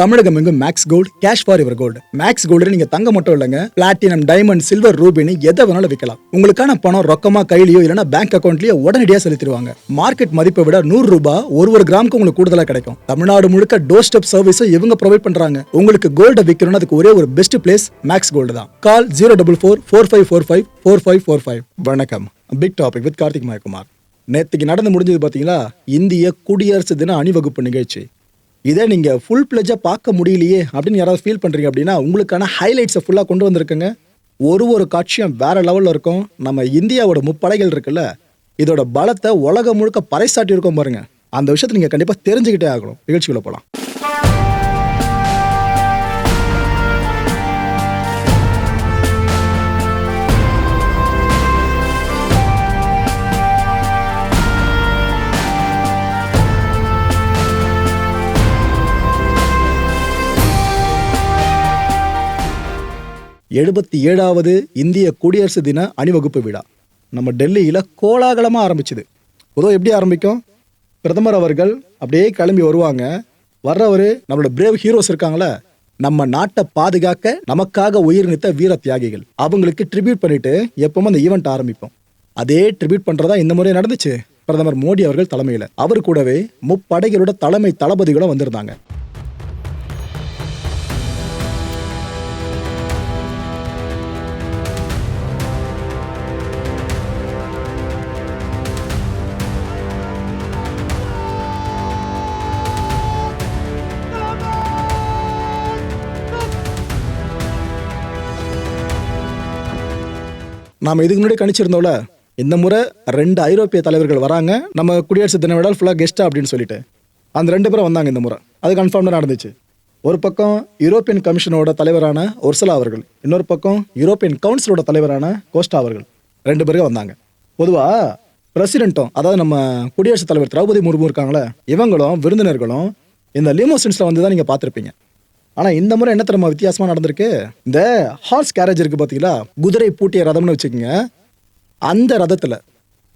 தமிழகம் எங்கும் maths gold cash for இவர் gold maths gold நீங்க தங்க மட்டும் இல்லைங்க. பிளாட்டினம் டைமண்ட் சில்வர் ரூபினி எதை வேணாலும் விற்கலாம் உங்களுக்கான பணம் ரொக்கமா கையிலயோ இல்லைன்னா பேங்க் அக்கௌண்ட்லயோ உடனடியாக செலுத்திடுவாங்க. மார்க்கெட் மதிப்பை விட நூறு ரூபாய் ஒரு ஒரு கிராமுக்கு உங்களுக்கு கூடுதலா கிடைக்கும். தமிழ்நாடு முழுக்க டோர் ஸ்டெப் சர்வீஸும் இவங்க ப்ரொவைட் பண்றாங்க. உங்களுக்கு கோல்ட விற்கணும்னு அதுக்கு ஒரே ஒரு பெஸ்ட் பிளேஸ் மேக்ஸ் கோல்டு தான். Call zero double four four five four five four five four five வணக்கம். Big topic with Karthik Mayakumar நேற்றுக்கு நடந்து முடிஞ்சது பார்த்தீங்களா இந்திய குடியரசு தின அணிவகுப்பு நிகழ்ச்சி. இதை நீங்கள் ஃபுல் பிளஜாக பார்க்க முடியலையே அப்படின்னு யாராவது ஃபீல் பண்ணுறீங்க அப்படின்னா உங்களுக்கான ஹைலைட்ஸை ஃபுல்லாக கொண்டு வந்திருக்குங்க. ஒரு ஒரு காட்சியும் வேற லெவலில் இருக்கும். நம்ம இந்தியாவோட முப்படைகள் இருக்குல்ல இதோட பலத்தை உலகம் முழுக்க பறைசாட்டி இருக்கோம் பாருங்க. அந்த விஷயத்தை நீங்கள் கண்டிப்பாக தெரிஞ்சுக்கிட்டே ஆகணும். நிகழ்ச்சிக்குள்ள போகலாம் எழுபத்தி ஏழாவது இந்திய குடியரசு தின அணிவகுப்பு விழா. நம்ம டெல்லியில் கோலாகலமாக ஆரம்பிச்சுது. பொதுவாக எப்படி ஆரம்பிக்கும்? பிரதமர் அவர்கள் அப்படியே கிளம்பி வருவாங்க. வர்றவர் நம்மளோட பிரேவ் ஹீரோஸ் இருக்காங்களே நம்ம நாட்டை பாதுகாக்க நமக்காக உயிர் நீத்த வீர தியாகிகள். அவங்களுக்கு ட்ரிபியூட் பண்ணிட்டு எப்பவும் அந்த ஈவெண்ட் ஆரம்பிப்போம். அதே ட்ரிபியூட் பண்றதா இந்த முறை நடந்துச்சு. பிரதமர் மோடி அவர்கள் தலைமையில். அவர் கூடவே முப்படைகளோட தலைமை தளபதிகளும் வந்திருந்தாங்க. நாம இதுக்கு முன்னாடி கணிச்சிருந்தோம்ல இந்த முறை ரெண்டு ஐரோப்பிய தலைவர்கள் வராங்க நம்ம குடியரசு தின விழா ஃபுல்லாக கெஸ்ட்டா அப்படின்னு சொல்லிட்டு. அந்த ரெண்டு பேரும் வந்தாங்க இந்த முறை. அது கன்ஃபார்ம்டாக நடந்துச்சு. ஒரு பக்கம் யூரோப்பியன் கமிஷனோட தலைவரான ஒர்சலா அவர்கள் இன்னொரு பக்கம் யூரோப்பியன் கவுன்சிலோட தலைவரான கோஸ்டா அவர்கள். ரெண்டு பேரும் வந்தாங்க. பொதுவாக பிரசிடென்ட்டும் அதாவது நம்ம குடியரசுத் தலைவர் திரௌபதி முர்மு இருக்காங்களே இவங்களும் விருந்தினர்களும் இந்த லிமோசின்ஸில் வந்து தான் நீங்கள் பார்த்துருப்பீங்க. ஆனால் இந்த முறை என்ன தெரியுமா வித்தியாசமாக நடந்திருக்கு? இந்த ஹார்ஸ் கேரேஜ் இருக்குது பார்த்தீங்களா குதிரை பூட்டிய ரதம்னு வச்சுக்கோங்க. அந்த ரதத்தில்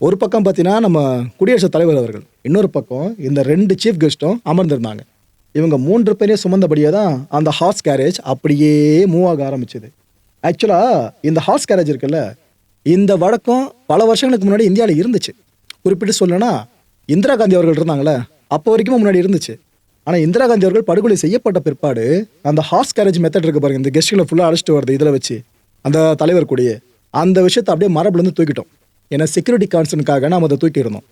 ஒரு பக்கம் பார்த்தீங்கன்னா நம்ம குடியரசுத் தலைவர் அவர்கள் இன்னொரு பக்கம் இந்த ரெண்டு சீஃப் கெஸ்ட்டும் அமர்ந்திருந்தாங்க. இவங்க மூன்று பேரையும் சுமந்தபடியே தான் அந்த ஹார்ஸ் கேரேஜ் அப்படியே மூவ் ஆக ஆரம்பிச்சது. ஆக்சுவலாக இந்த ஹார்ஸ் கேரேஜ் இருக்குல்ல இந்த வழக்கம் பல வருஷங்களுக்கு முன்னாடி இந்தியாவில் இருந்துச்சு. குறிப்பிட்டு சொல்லணும்னா இந்திரா காந்தி அவர்கள் இருந்தாங்களே அப்போ வரைக்கும் முன்னாடி இருந்துச்சு. ஆனால் இந்திரா காந்தி அவர்கள் படுகொலை செய்யப்பட்ட பிற்பாடு அந்த ஹார்ஸ் கேரேஜ் மெத்தட் இருக்கு பாருங்க இந்த கெஸ்ட்களை ஃபுல்லாக அழைச்சிட்டு வருது இதில் வச்சு அந்த தலைவர் கூடயே. அந்த விஷயத்தை அப்படியே மரபுலேருந்து தூக்கிட்டோம். ஏன்னா செக்யூரிட்டி கான்சர்னுக்காக நாம் அதை தூக்கியிருந்தோம்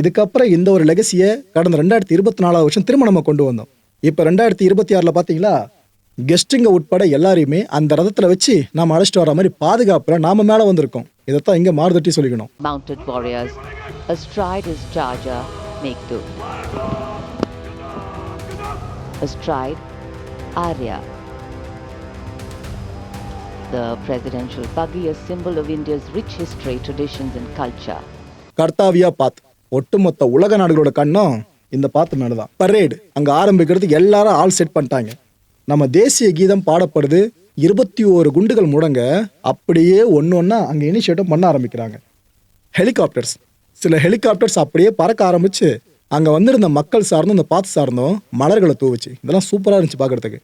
இதுக்கப்புறம் இந்த ஒரு லெகசியை கடந்த ரெண்டாயிரத்தி இருபத்தி நாலாவது வருஷம் திரும்ப நம்ம கொண்டு வந்தோம். இப்போ ரெண்டாயிரத்தி இருபத்தி ஆறில் பார்த்தீங்களா கெஸ்ட்டுங்க உட்பட எல்லாரையுமே அந்த ரதத்தில் வச்சு நாம் அழைச்சிட்டு வர மாதிரி பாதுகாப்பில் நாம் மேலே வந்திருக்கோம். இதைத்தான் இங்கே மாறுதட்டி சொல்லிக்கணும். Astride Arya. The presidential buggy, a symbol of India's rich history, traditions, and culture. கர்த்தாவியா பாத் ஒட்டுமொத்த உலக நாடுகளோட கண்ணும் இந்த பாத்து மேலே தான் பரேடு அங்க ஆரம்பிக்கிறதுக்கு எல்லாரும் ஆள் செட் பண்ணிட்டாங்க நம்ம தேசிய கீதம் பாடப்படுது இருபத்தி ஓரு குண்டுகள் முடங்க அப்படியே ஒன்று ஒன்றா அங்கே இனிஷியேட்டும் பண்ண ஆரம்பிக்கிறாங்க ஹெலிகாப்டர்ஸ் சில ஹெலிகாப்டர்ஸ் அப்படியே பறக்க ஆரம்பிச்சு அங்கே வந்திருந்த மக்கள் சார்ந்தும் இந்த பாத்து சார்ந்தும் மலர்களை தூவுச்சு இதெல்லாம் சூப்பராக இருந்துச்சு பார்க்கறதுக்கு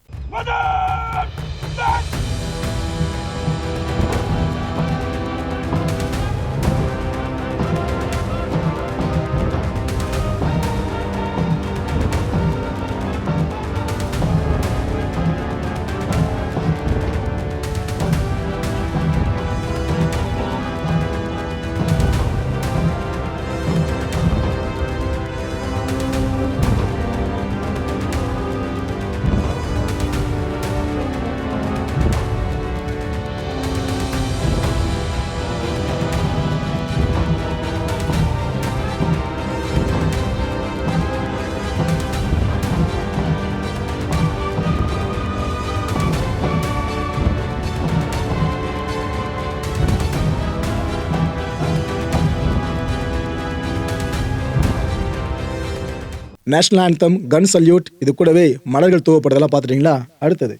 நேஷனல் ஆந்தம் கன் சல்யூட் இது கூடவே மலர்கள் தூவப்படுறதெல்லாம் பார்த்துட்டீங்களா? அடுத்தது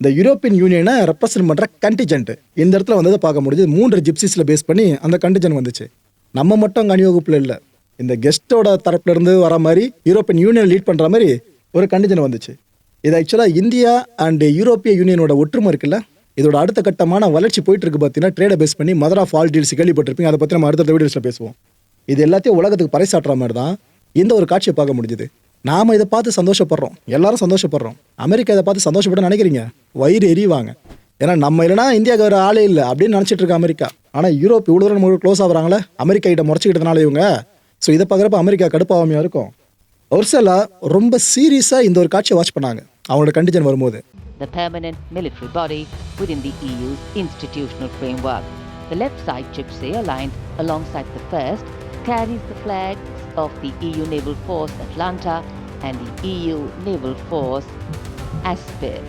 இந்த யூரோப்பியன் யூனியனை ரெப்ரசன்ட் பண்ணுற கண்டிஜென்ட் இந்த இடத்துல வந்ததை பார்க்க முடியுது மூன்று ஜிப்சிஸில் பேஸ் பண்ணி அந்த கண்டிஜென்ட் வந்துச்சு. நம்ம மட்டும் அங்கே அணிவகுப்பில் இல்லை. இந்த கெஸ்ட்டோட தரப்புலேருந்து வர மாதிரி யூரோப்பியன் யூனியன் லீட் பண்ணுற மாதிரி ஒரு கண்டிஜென்ட் வந்துச்சு. இது ஆக்சுவலாக இந்தியா அண்டு யூரோப்பிய யூனியனோட ஒற்றுமை இருக்குல்ல? இதோட அடுத்த கட்டமான வளர்ச்சி போயிட்டு இருக்கு பார்த்தீங்கன்னா ட்ரேடை பேஸ் பண்ணி மதர் ஆஃப் ஆல் டீல்ஸ் கேள்விப்பட்டிருப்பீங்க. அதை பற்றி நம்ம அடுத்த வீடியோஸில் பேசுவோம். இது எல்லாத்தையும் உலகத்துக்கு பறைசாற்றுற மாதிரி தான். இந்த ஒரு காட்சியை பார்க்க முடிஞ்சுது? நாம இதை பார்த்து சந்தோஷப்படுறோம். எல்லாரும் சந்தோஷப்படுறோம். அமெரிக்கா இதை பார்த்து சந்தோஷப்பட நினைக்கிறீங்க? வயிறு எரிவாங்க ஏன்னா நம்ம இல்லைனா இந்தியாவுக்கு வேறு ஆளே இல்லை அப்படின்னு நினச்சிட்டு இருக்க அமெரிக்கா. ஆனால் யூரோப் இவ்வளோ தூரம் நம்ம க்ளோஸ் ஆகிறாங்களே? அமெரிக்கா கிட்ட முறைச்சிக்கிட்டதுனால இவங்க. ஸோ இதை பார்க்குறப்ப அமெரிக்கா கடுப்பாகாமையாக இருக்கும்? ஒரு சில ரொம்ப சீரியஸாக இந்த ஒரு காட்சியை வாட்ச் பண்ணாங்க. அவங்களோட கண்டிஷன் வரும்போது. The permanent military body within the EU's institutional framework. The left side gypsy, aligned alongside the first, carries the flag of the EU Naval Force Atlanta and the EU Naval Force Aspir.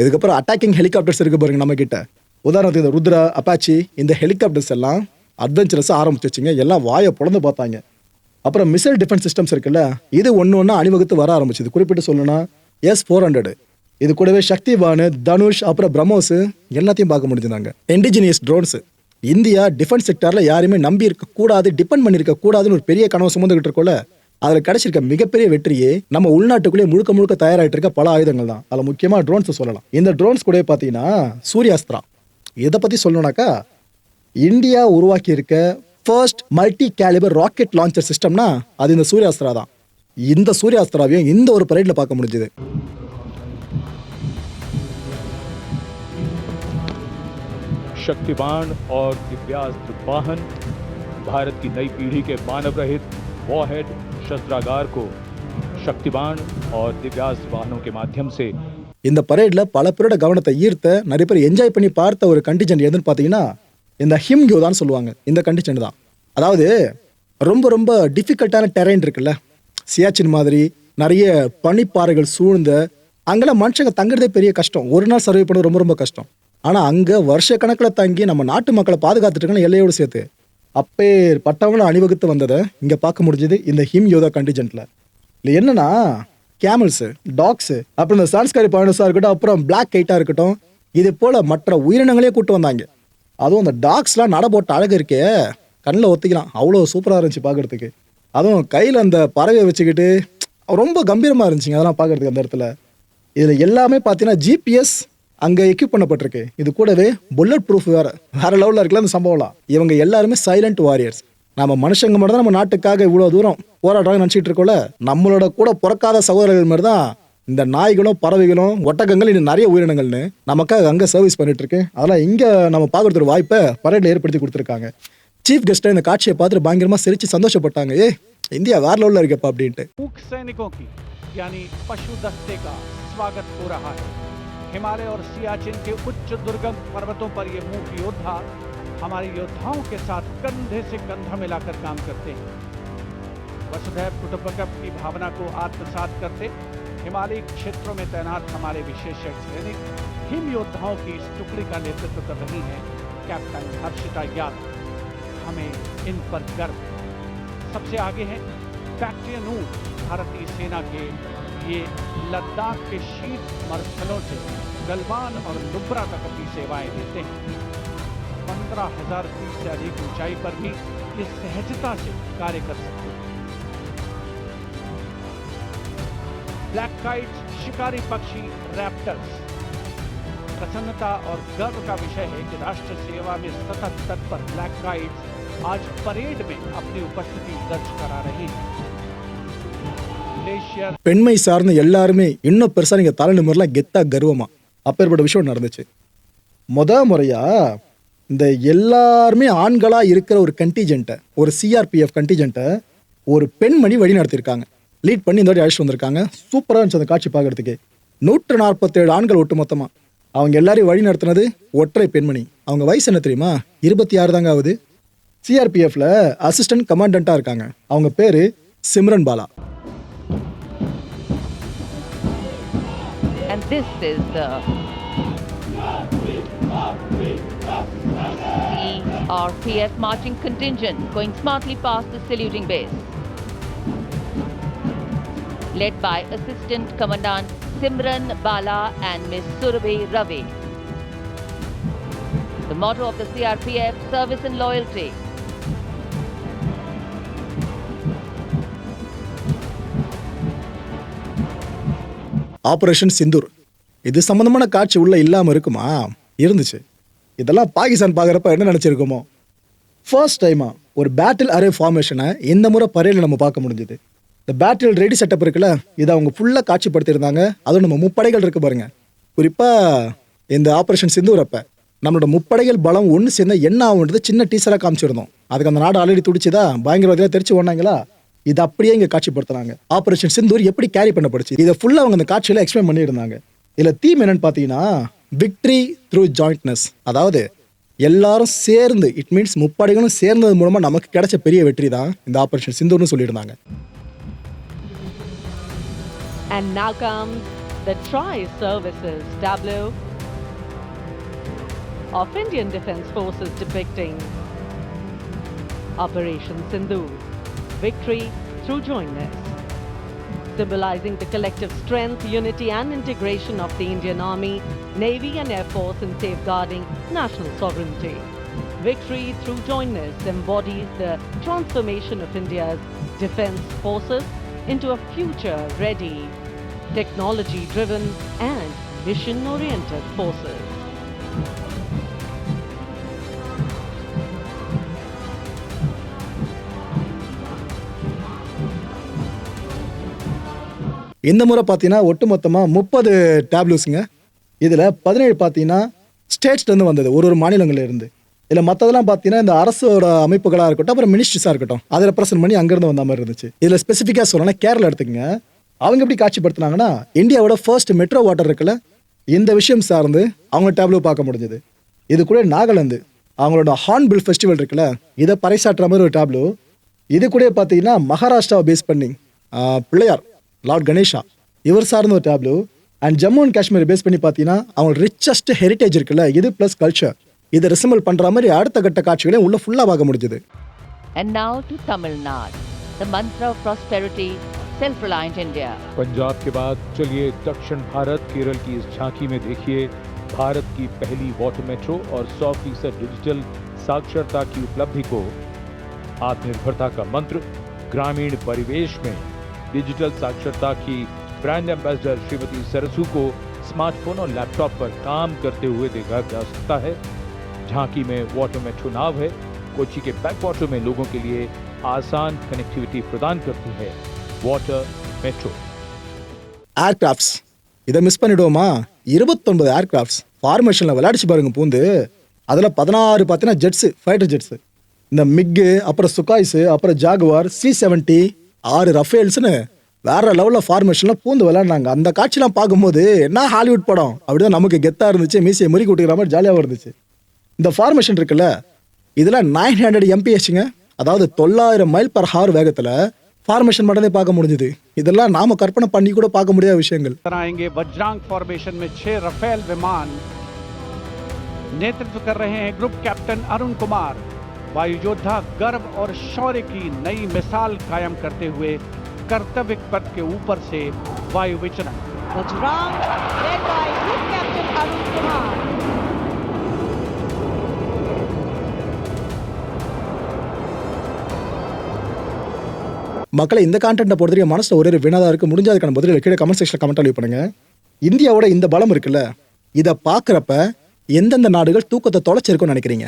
இதுக்கப்புறம் attacking helicopters இருக்கு பாருங்க நம்ம கிட்ட உதாரணத்துக்கு இந்த Rudra Apache இந்த helicopters எல்லாம் அட்வென்ச்சரஸாக ஆரம்பிச்சு வச்சுங்க. எல்லாம் வாயை புலந்து பார்த்தாங்க. அப்புறம் மிசைல் டிஃபென்ஸ் சிஸ்டம்ஸ் இருக்குல்ல இது ஒன்று ஒன்றா அணிவகுத்து வர ஆரம்பிச்சுது. குறிப்பிட்டு சொல்லணும்னா எஸ் ஃபோர் ஹண்ட்ரடு இது கூடவே சக்திவான் தனுஷ் அப்புறம் பிரம்மோஸ் எல்லாத்தையும் பார்க்க முடிஞ்சுதாங்க. இண்டிஜினியஸ் ட்ரோன்ஸ் இந்தியா டிஃபென்ஸ் செக்டரில் யாரையுமே நம்பி இருக்கக்கூடாது டிபெண்ட் பண்ணியிருக்க கூடாதுன்னு ஒரு பெரிய கனவு சுமந்துக்கிட்டு இருக்கோல அதில் கிடைச்சிருக்க மிகப்பெரிய வெற்றியே நம்ம உள்நாட்டுக்குள்ளே முழுக்க முழுக்க தயாராகிட்டு இருக்க பல ஆயுதங்கள் தான் அதில் முக்கியமாக ட்ரோன்ஸை சொல்லலாம். இந்த ட்ரோன்ஸ் கூட பார்த்தீங்கன்னா சூர்யாஸ்திரா இதை பற்றி சொல்லணும்னாக்கா இந்தியா உருவாக்கி இருக்க first multi calibre rocket launcher சிஸ்டம்னா அது இந்த சூர்யாஸ்திரா தான் இந்த சூர்யாஸ்திராவையும் இந்த ஒரு பரேட்ல பார்க்க முடிஞ்சுது. शक्तिबाण और दिव्यास्त्र वाहन भारत की नई पीढ़ी के मानव रहित वॉरहेड शस्त्रागार को शक्तिबाण और दिव्यास्त्र वाहनों के माध्यम से இந்த பரேட்ல பல பேரோட கவனத்தை ஈர்த்த நிறைய பேர் என்ஜாய் பண்ணி பார்த்த ஒரு கண்டிஜென்ட் எதுன்னு பார்த்தீங்கன்னா இந்த ஹிம்கியோ தான் சொல்லுவாங்க இந்த கண்டிஜென்ட் தான் அதாவது ரொம்ப ரொம்ப டிஃபிகல்ட்டான டெரைன் இருக்குல்ல சியாச்சின் மாதிரி நிறைய பனிப்பாறைகள் சூழ்ந்த அங்கெல்லாம் மனுஷங்க தங்குறதே பெரிய கஷ்டம் ஒரு நாள் சர்வே பண்ண ரொம்ப ரொம்ப கஷ்டம் ஆனால் அங்கே வருஷ கணக்கில் தங்கி நம்ம நாட்டு மக்களை பாதுகாத்துட்டு எல்லையோடு சேர்த்து. அப்பே பட்டவங்களை அணிவகுத்து வந்ததை இங்கே பார்க்க முடிஞ்சது இந்த ஹிம் யோதா கண்டிஜென்ட்டில் இல்லை என்னன்னா கேமல்ஸு டாக்ஸு அப்புறம் இந்த சான்ஸ்காரி பாயிண்ட்ஸாக இருக்கட்டும் அப்புறம் பிளாக் கைட்டாக இருக்கட்டும் இது போல் மற்ற உயிரினங்களே கூட்டு வந்தாங்க. அதுவும் அந்த டாக்ஸ்லாம் நட போட்ட அழகு இருக்கே. கண்ணில் ஒத்திக்கலாம். அவ்வளோ சூப்பராக இருந்துச்சு பார்க்குறதுக்கு. அதுவும் கையில் அந்த பறவையை வச்சுக்கிட்டு ரொம்ப கம்பீரமாக இருந்துச்சுங்க அதெல்லாம் பார்க்கறதுக்கு அந்த இடத்துல. இதில் எல்லாமே பார்த்தீங்கன்னா ஜிபிஎஸ் அங்கே எக்யூப் பண்ணப்பட்டிருக்கு. இது கூடவே புல்லட் ப்ரூஃப் வேற வேற லெவலில் இருக்கல அந்த சம்பவம்லாம் இவங்க எல்லாருமே சைலண்ட் வாரியர்ஸ் நம்ம மனுஷங்க மட்டும் தான் நம்ம நாட்டுக்காக இவ்வளோ தூரம் போராடுறாங்க நினச்சிட்டு இருக்கோம்ல. நம்மளோட கூட பிறக்காத சகோதரர்கள் மாதிரி தான் இந்த நாய்களும் பறவைகளும் ஒட்டகங்கள் இன்னும் நிறைய உயிரினங்கள்னு நமக்காக அங்கே சர்வீஸ் பண்ணிட்டு இருக்கு. அதெல்லாம் இங்கே நம்ம பார்க்கறது ஒரு வாய்ப்பை பரேட்ல ஏற்படுத்தி கொடுத்துருக்காங்க. சீஃப் கெஸ்ட்டை இந்த காட்சியை பார்த்துட்டு பயங்கரமாக சிரிச்சு சந்தோஷப்பட்டாங்க. ஏ இந்தியா வேற லெவலில் இருக்கப்பா அப்படின்ட்டு. हिमालय और सियाचिन के उच्च दुर्गम पर्वतों पर ये मूक योद्धा हमारे योद्धाओं के साथ कंधे से कंधा मिलाकर काम करते हैं। वसुधैव कुटुंबकम की भावना को आत्मसात करते हिमालयी क्षेत्रों में तैनात हमारे विशेषज्ञ सैनिक, हिम योद्धाओं की इस टुकड़ी का नेतृत्व कर रही हैं। कैप्टन हर्षिता यादव, हमें इन पर गर्व। सबसे आगे हैं बैक्टेरियनू भारतीय सेना के ये लद्दाख के शीत मरुस्थलों से गलवान और नुब्रा तक अपनी सेवाएँ देते हैं। पंद्रह हज़ार फीट से अधिक ऊंचाई पर भी ये सहजता से कार्य कर सकते हैं। ब्लैक काइट्स शिकारी पक्षी रैप्टर्स प्रसन्नता और गर्व का विषय है कि राष्ट्र सेवा में सतत तत्पर ब्लैक काइट्स आज परेड में अपनी उपस्थिति दर्ज करा रहे हैं। பெண்மை சார்ந்த எல்லாருமே இன்னும் பெருசாக நீங்கள் தலை நிமிரலாம் கெத்தா கர்வமா. அப்பேற்பட்ட விஷயம் நடந்துச்சு. முத முறையா இந்த எல்லாருமே ஆண்களாக இருக்கிற ஒரு கண்டிஜென்ட்டை ஒரு சிஆர்பிஎஃப் கண்டிஜென்ட்டை ஒரு பெண்மணி வழி நடத்தியிருக்காங்க. லீட் பண்ணி இந்த வாட்டி அழைச்சிட்டு வந்திருக்காங்க. சூப்பராக இருந்துச்சு அந்த காட்சி பார்க்கறதுக்கு. நூற்று நாற்பத்தேழு ஆண்கள் ஒட்டுமொத்தமாக அவங்க எல்லாரையும் வழி நடத்தினது ஒற்றை பெண்மணி. அவங்க வயசு என்ன தெரியுமா? இருபத்தி ஆறு தாங்க ஆகுது. சிஆர்பிஎஃப்ல அசிஸ்டன்ட் கமாண்டண்ட்டாக இருக்காங்க. அவங்க பேர் Simran Bala. And this is the CRPF marching contingent going smartly past the saluting base. Led by Assistant Commandant Simran Bala and Miss Surabhi Ravi. The motto of the CRPF, service and loyalty. Operation Sindoor. இது சம்மந்தமான காட்சி உள்ளே இல்லாமல் இருக்குமா? இருந்துச்சு. இதெல்லாம் பாகிஸ்தான் பார்க்குறப்ப என்ன நினச்சிருக்கோமோ? ஃபர்ஸ்ட் டைமாக ஒரு பேட்டில் அரே ஃபார்மேஷனை இந்த முறை பறையில் நம்ம பார்க்க முடிஞ்சது. இந்த பேட்டில் ரெடி செட்டப் இருக்குல்ல இதை அவங்க ஃபுல்லாக காட்சிப்படுத்தியிருந்தாங்க. அதுவும் நம்ம முப்படைகள் இருக்கு பாருங்க. குறிப்பாக இந்த ஆப்ரேஷன் சிந்தூர் நம்மளோட முப்படைகள் பலம் ஒன்று சேர்ந்தால் என்ன ஆகுன்றது சின்ன டீசராக காமிச்சிருந்தோம். அதுக்கு அந்த நாடு ஆல்ரெடி துடிச்சுதா? பயங்கரவாதியாக தெரிச்சு ஓடினாங்களா? இது அப்படியே இங்கே காட்சிப்படுத்துறாங்க ஆப்ரேஷன் சிந்தூர் எப்படி கேரி பண்ணப்படுச்சு இதை ஃபுல்லாக அவங்க அந்த காட்சியில் எக்ஸ்பிளைன் பண்ணியிருந்தாங்க. இதில் தீம் என்னன்னு பார்த்தீங்கன்னா விக்ட்ரி த்ரூ ஜாயிண்ட்னஸ் அதாவது எல்லாரும் சேர்ந்து இட் மீன்ஸ் முப்படைகளும் சேர்ந்தது மூலமாக நமக்கு கிடைச்ச பெரிய வெற்றி தான் இந்த ஆப்ரேஷன் சிந்தூர்னு சொல்லியிருந்தாங்க. And now comes the Troy Services tableau of Indian Defense Forces depicting Operation Sindhu, victory through jointness, symbolizing the collective strength, unity and integration of the Indian Army, Navy and Air Force in safeguarding national sovereignty. Victory through jointness embodies the transformation of India's defence forces into a future ready, technology driven, and mission oriented forces. இந்த முறை பார்த்தீங்கன்னா ஒட்டுமொத்தமாக முப்பது டேப்லூஸுங்க இதில் பதினேழு பார்த்தீங்கன்னா ஸ்டேட்ஸ்லேருந்து வந்தது ஒரு ஒரு மாநிலங்கள்லேருந்து இதில் மற்றதெல்லாம் பார்த்தீங்கன்னா இந்த அரசோட அமைப்புகளாக இருக்கட்டும் அப்புறம் மினிஸ்ட்ரிஸாக இருக்கட்டும் அதை ரெப்ரசென்ட் பண்ணி அங்கேருந்து வந்த மாதிரி இருந்துச்சு. இதில் ஸ்பெசிஃபிக்காக சொல்லணும்னா கேரளா எடுத்துக்கங்க. அவங்க எப்படி காட்சிப்படுத்துனாங்கன்னா இந்தியாவோட ஃபர்ஸ்ட் மெட்ரோ வாட்டர் இருக்குல்ல இந்த விஷயம் சார்ந்து அவங்க டேப்லோ பார்க்க முடிஞ்சது. இது கூட நாகாலாந்து அவங்களோட ஹார்ன்பில் ஃபெஸ்டிவல் இருக்குல்ல இதை பறைசாற்றுற மாதிரி ஒரு டேப்லோ இது கூட பார்த்தீங்கன்னா மகாராஷ்டிராவை பேஸ் பண்ணி பிள்ளையார் லார்ட் கணேஷா இவர் சார்ந்த ஒரு tableau and Jammu and Kashmir base பண்ணி பார்த்தீங்கன்னா அவங்க ரிச்சஸ்ட் ஹெரிட்டேஜ் இருக்குல்ல இது ப்ளஸ் கல்ச்சர் இதை ரிசம்பிள் பண்ணுற மாதிரி அடுத்த கட்ட காட்சிகளையும் உள்ள ஃபுல்லாக பார்க்க முடிஞ்சது And now to Tamil Nadu, the mantra of prosperity, self-reliant India. Punjab के बाद चलिए दक्षिण भारत केरल की इस झांकी में देखिए भारत की पहली वाटर मेट्रो और 100 फीसद डिजिटल साक्षरता की उपलब्धि को आत्मनिर्भरता का मंत्र ग्रामीण परिवेश में डिजिटल साक्षरता की ब्रांड एम्बेसडर श्रीमती सरसू को स्मार्टफोन और लैपटॉप पर काम करते हुए देखा जा सकता है झांकी में वाटर मेट्रो नाव है कोची के बैक वाटर में लोगों के लिए आसान कनेक्टिविटी प्रदान करती है वाटर मेट्रो ஏர்கிராஃப்ட்ஸ் இதை மிஸ் பண்ணிடுவோமா இருபத்தொன்பது ஏர்கிராஃப்ட்ஸ் ஃபார்மேஷனில் விளையாடிச்சு பாருங்க பூந்து அதில் பதினாறு பார்த்தீங்கன்னா ஜெட்ஸு ஃபைட்டர் ஜெட்ஸு இந்த மிக்கு அப்புறம் சுகாய்ஸு அப்புறம் ஜாகுவார் சி செவன்ட்டி ஆறு ரஃபேல்ஸ்னு வேற லெவலில் ஃபார்மேஷனில் பூந்து விளையாடினாங்க அந்த காட்சிலாம் பார்க்கும்போது என்ன ஹாலிவுட் படம் அப்படிதான் நமக்கு கெத்தாக இருந்துச்சு மீசியை முறுக்கி விட்டுக்கிற மாதிரி ஜாலியாகவும் இருந்துச்சு இந்த ஃபார்மேஷன் இருக்குல்ல இதில் நைன் ஹண்ட்ரட் எம்பிஹெச்ங்க அதாவது தொள்ளாயிரம் மைல் பர் ஹார் வேகத்தில் ஃபார்மேஷன் மட்டும்தான் பார்க்க முடிஞ்சுது இதெல்லாம் நாம கற்பனை பண்ணி கூட பார்க்க முடியாத விஷயங்கள் कराएंगे वज्रांग फॉर्मेशन में छह रफेल विमान नेतृत्व कर रहे हैं ग्रुप कैप्टन अरुण कुमार वायु योद्धा गर्व और शौर्य की नई मिसाल कायम करते हुए कर्तव्य पथ के ऊपर से वायु विचरण Vajrang, led by Group Captain Arun Kumar. மக்களை இந்த கான்டென்ட்டை பொறுத்தவரைக்கும் மனசில் ஒரே ஒரு வினாதான் இருக்குது முடிஞ்ச அதுக்கான பதில்களை கீழே கமெண்ட் செக்ஷனில் கமெண்ட் அழிவு பண்ணுங்க இந்தியாவோட இந்த பலம் இருக்குல்ல இதை பார்க்குறப்ப எந்தெந்த நாடுகள் தூக்கத்தை தொலைச்சிருக்கும்னு நினைக்கிறீங்க